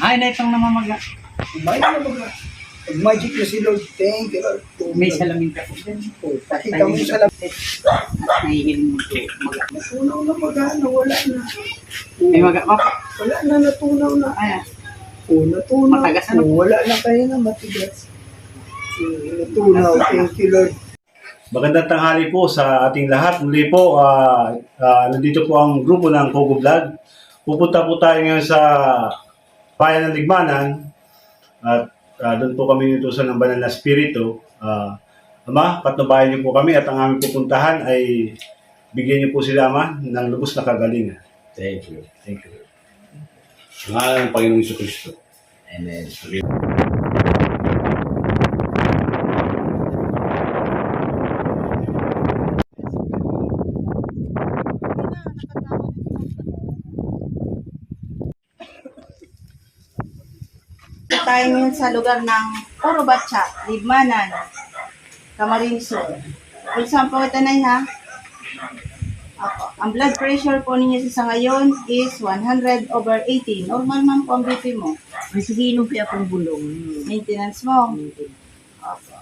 Ay, na itong namamaga. May na mga magic na si Lord. Thank you, Lord. May salamin ka po. Oh, Pakita mo sa labi. Nahihiling mo ito. Natunaw na magana, wala na. May maga pa. Wala na, natunaw na. Ay, Oh, natunaw. Matagas? Oh, wala na kayo na matigas. Oh, natunaw. Thank you, Lord. Magandang tanghali po sa ating lahat. Muli po, ah, ah, nandito po ang grupo ng Kogo Vlog. Pupunta po tayo ngayon sa Bayan ng Ligmanan at ah, doon po kami inutusan ng banal na spirito. Ah, ama, patnubayan niyo po kami at ang aming pupuntahan ay bigyan niyo po sila, Ama, ng lubos na kagalingan. Thank you. Thank you. Sa ngalan ng Panginoong Iso Kristo. Amen. Tayo ngayon sa lugar ng Orobatcha, Libmanan, Camarines Sur. Saan po ito na ha? Ako. Ang blood pressure po ninyo sa ngayon is 100 over 80. Normal man po ang BP mo. Sige, inom pa akong bulong. Maintenance mo. Opo.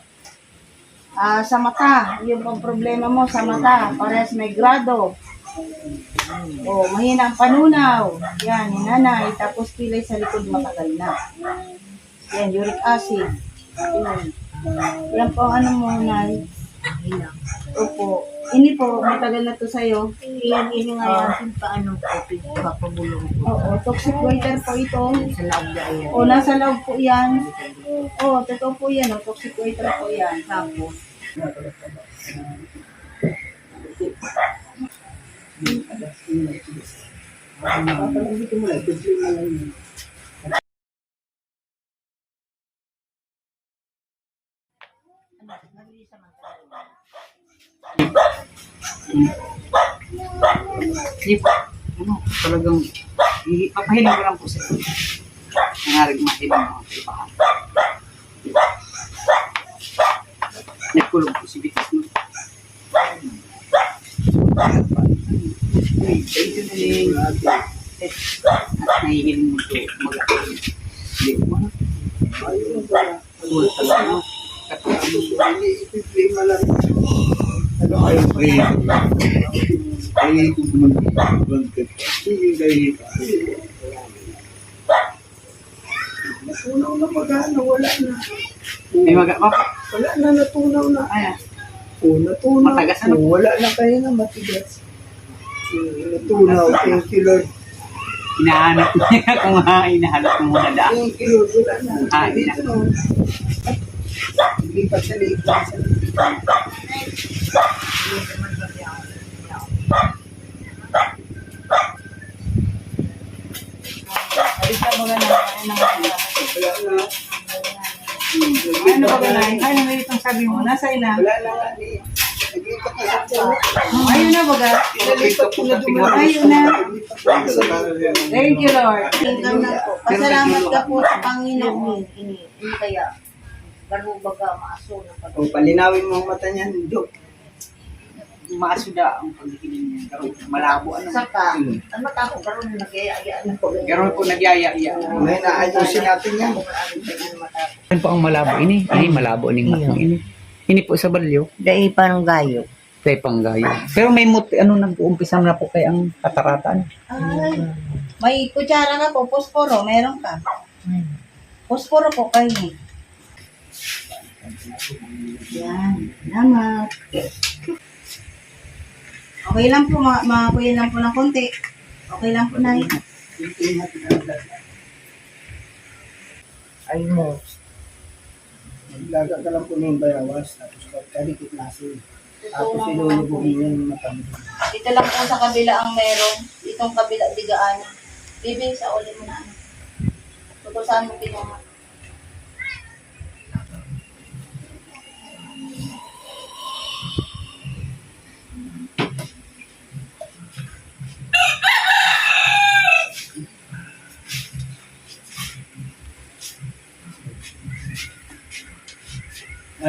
Ah, sa mata, yung pong problema mo sa mata, parehas may grado. O, mahina ang panunaw. Yan, hinanay. Tapos pilay sa likod matagal na. Yan, uric acid. Yan. Yan po ang ano mo, Nay. Opo. Ini po, matagal na to sa'yo. Iyan, ini nga yan, paano po pinapabulong ko. Oo, toxic waiter po ito. Sa loob na yan. O, nasa loob po yan. O, totoo po yan. O, toxic waiter po yan. Tapos, Papalagay mo mo lang yun. Hindi po. Ano, talagang hi- papahiling ko lang po sa inyo. Nangaring mahilang mga pipahan. Nagkulong po si Bitis mo. Thank you na rin. At nahihiling mo ito. Maga. Hindi mo na. Ayun pala. Wala Hindi, mo lang. Ano Ay, ay, ay, kung naman, sige kayo. Natunaw na magana, wala na. May maga pa. Wala na, natunaw na. Ay, Oh, natunaw. Matagas? Oh, wala na kayo na matigas. Oh, natunaw. Thank you, Lord. hinahanap niya kung ha, hinahanap mo muna daan. Thank you, Lord. Wala na. Ah, na. Lipat sa lipat sa lipat. Alisa mo na lang. Ano na Wala na. Ano ba ba na? Ano ba itong sabi mo? Nasa ina? Wala ni. Naglipat na sa tiyan. Ayun na baga. Nalipat ko na dumaan. Ayun na. Thank you, Lord. Pasalamat ka po sa Panginoon. Kaya. Garo baga maaso na pag Oh, palinawin mo ang mata niyan, Dok. Maasuda ang pagkikinig niya. Pero malabo ano. Saka, ang mata ko karon nagyaya na po. Pero po nagyaya-iya. May naayusin natin yan. Ano po ang malabo ini? Ay, malabo ning matang ini. Ini po sa balyo, Dahil parang gayo. kay panggayo. Pero may muti, ano nag-uumpisa na po kay ang kataratan. Ay, may kutsara ka po, posporo, meron ka. Posporo po kayo. Yan, salamat. Okay lang po, ma makakuya lang po ng konti. Okay lang po na Ay mo. Maglaga ka lang po ng bayawas. Tapos pagkalikit nasin. Tapos sinulubugin niya yung mata mo. Dito lang po sa kabila ang meron. Itong kabila, digaan. Bibi, sa uli mo na. ano. Tungkol saan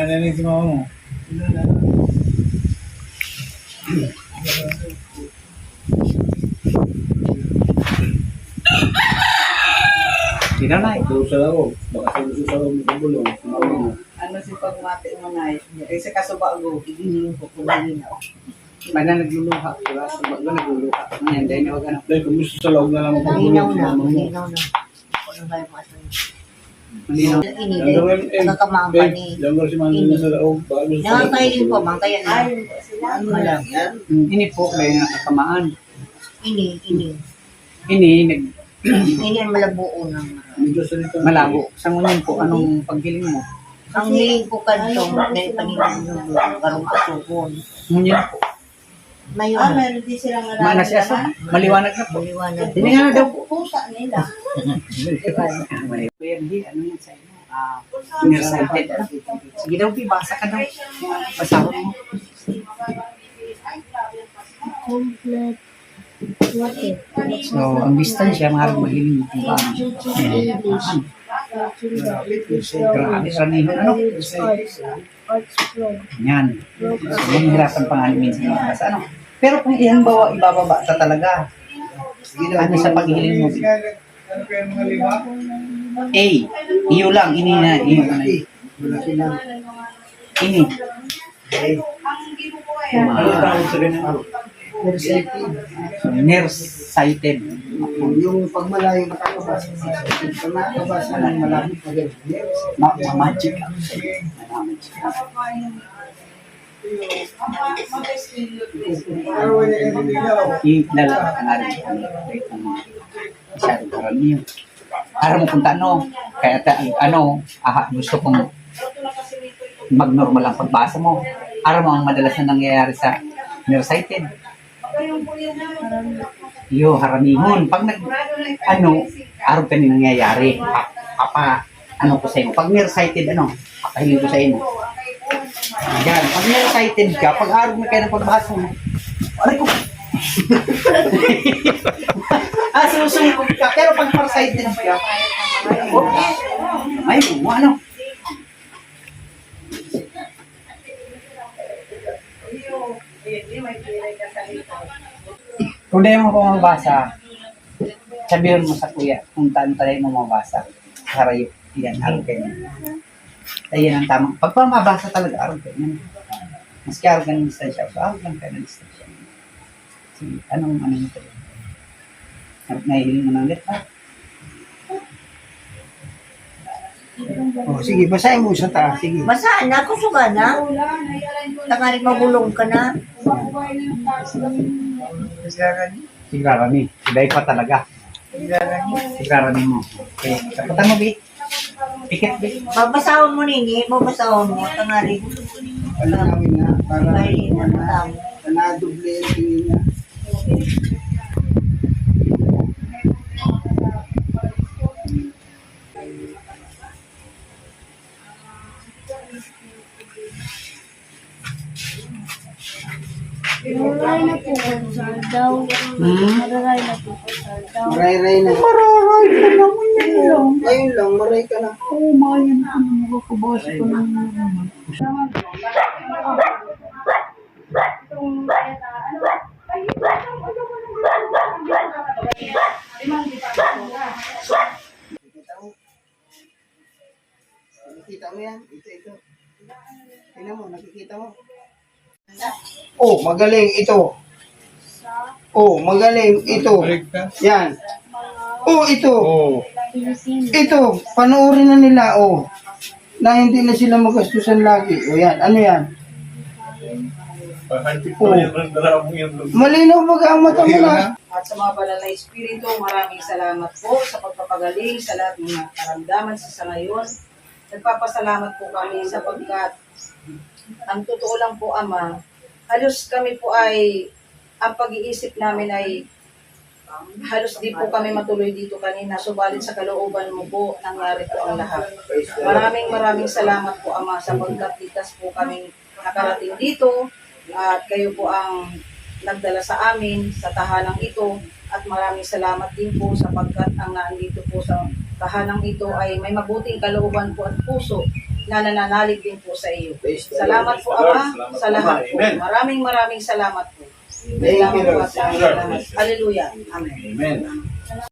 kinuha? Nananig si mama mo. Na eh. Doon sa loob. Baka sa sa loob ng bulong. Ano si pagmati mo na eh. Sa kasubago. Igiling ko kung malinaw. Mana nagluluha. Diba? Subago nagluluha. Ngayon, dahil na wag na. Dahil kung gusto sa loob na lang Malinaw magpapulong. na, malinaw na. Ano ba yung mga Eh, nagkakamang ni. yung gawin si Manny na sa loob. Nakakailin po, mang kaya na. Malam. Ini po may nakakamaan. Ini, ini. Ini nag Ini ang malabuo ng malabo. Sa ngunyan po, anong paggiling mo? Ang hiling ko kanto, dahil panilang ng garong asukon. Ngunyan po. Mayon Ah, na. meron din silang Mana siya sa maliwanag na po. Maliwanag. Hindi nga daw po. Pusa nila. Kuya, hindi, ano yan sa inyo? Ah, nearsighted. ano? Sige daw, Pi, basa ka daw. Basahon mo. Complete. So, ang distansya, maaaring mahiling kung paano. Grabe, sanihin, ano? Yan. So, mahihirapan pa nga minsan magbasa, ano? Pero kung iyan bawa, ibababa sa talaga. Ano sa paghihiling mo? A. Iyo lang, ini na, iyo na. Ini. Tawag sa ganyan? So, nearsighted. Yung pagmalayo makakabasa. Pag makakabasa ng malapit na ganyan. Ma ma magic. Magic. Ilala ka nga rin ang rate ng mga masyadong karamihan. Para mo kung ano, kaya ta, ano, aha, gusto kong mag-normal ang pagbasa mo. Araw mo ang madalas na nangyayari sa nearsighted. Yo, haramihon. Pag nag, ano, araw ka na nangyayari. Pa, papa, ano ko sa inyo. Pag nearsighted, ano, papahiling ko sa inyo. Yan, pag nearsighted ka, pag araw na kayo ng pagbasa mo, aray ko. ah, susunod ka. Pero pag farsighted ka, okay. Ay, mo, ano. Kung di mo pa mabasa, sabihin mo sa kuya kung taan tayo mo mabasa. Para y- yan, araw kayo. Ayan ang tamang. Pag pa mabasa talaga, araw kayo. Yan. Maski araw ka ng distansya, so araw lang kayo ng distansya. Sige, anong ano mo kayo? Nahihiling mo ng letra? Oh, sige, basahin mo sa taas. Sige. Masaan na, kusuga na. Tangaring magulong ka na. Sigrarani. Ibay pa talaga. Sigrarani mo. Okay. Kaputan mo, Bi. Pikit, Bi. Babasahon mo nini, babasahon mo. Tangaring. Ano namin na, para Ay, ano tamo. nadoble yung tingin niya. Maray po ko sa daw. Hmm? Maray na po ko sa daw. Maray-ray na. Mararay ka naman yan lang. Ayun lang, maray ka na. Oo, mayan ka naman. Makabasa ko ng Nakikita mo? Nakikita mo yan? Ito, ito. Tingnan mo, nakikita mo? Oh, magaling ito. Oh, magaling ito. Yan. Oh, ito. Oo. Ito, panoorin na nila, oh. Na hindi na sila magastusan lagi. O yan, ano yan? Oh. Malinaw ba ang mata mo na? At sa mga banal na espiritu, maraming salamat po sa pagpapagaling sa lahat ng mga karamdaman sa sa ngayon. Nagpapasalamat po kami sapagkat ang totoo lang po, Ama, halos kami po ay, ang pag-iisip namin ay halos di po kami matuloy dito kanina. Subalit sa kalooban mo po, nangyari po ang lahat. Maraming maraming salamat po, Ama, sapagkat likas po kami nakarating dito at kayo po ang nagdala sa amin sa tahanang ito at maraming salamat din po sapagkat ang naandito po sa tahanang ito ay may mabuting kalooban po at puso na nananalig din po sa iyo. Salamat po Ama sa lahat po. Maraming maraming salamat po. Thank you, Lord. Hallelujah. Amen. Amen.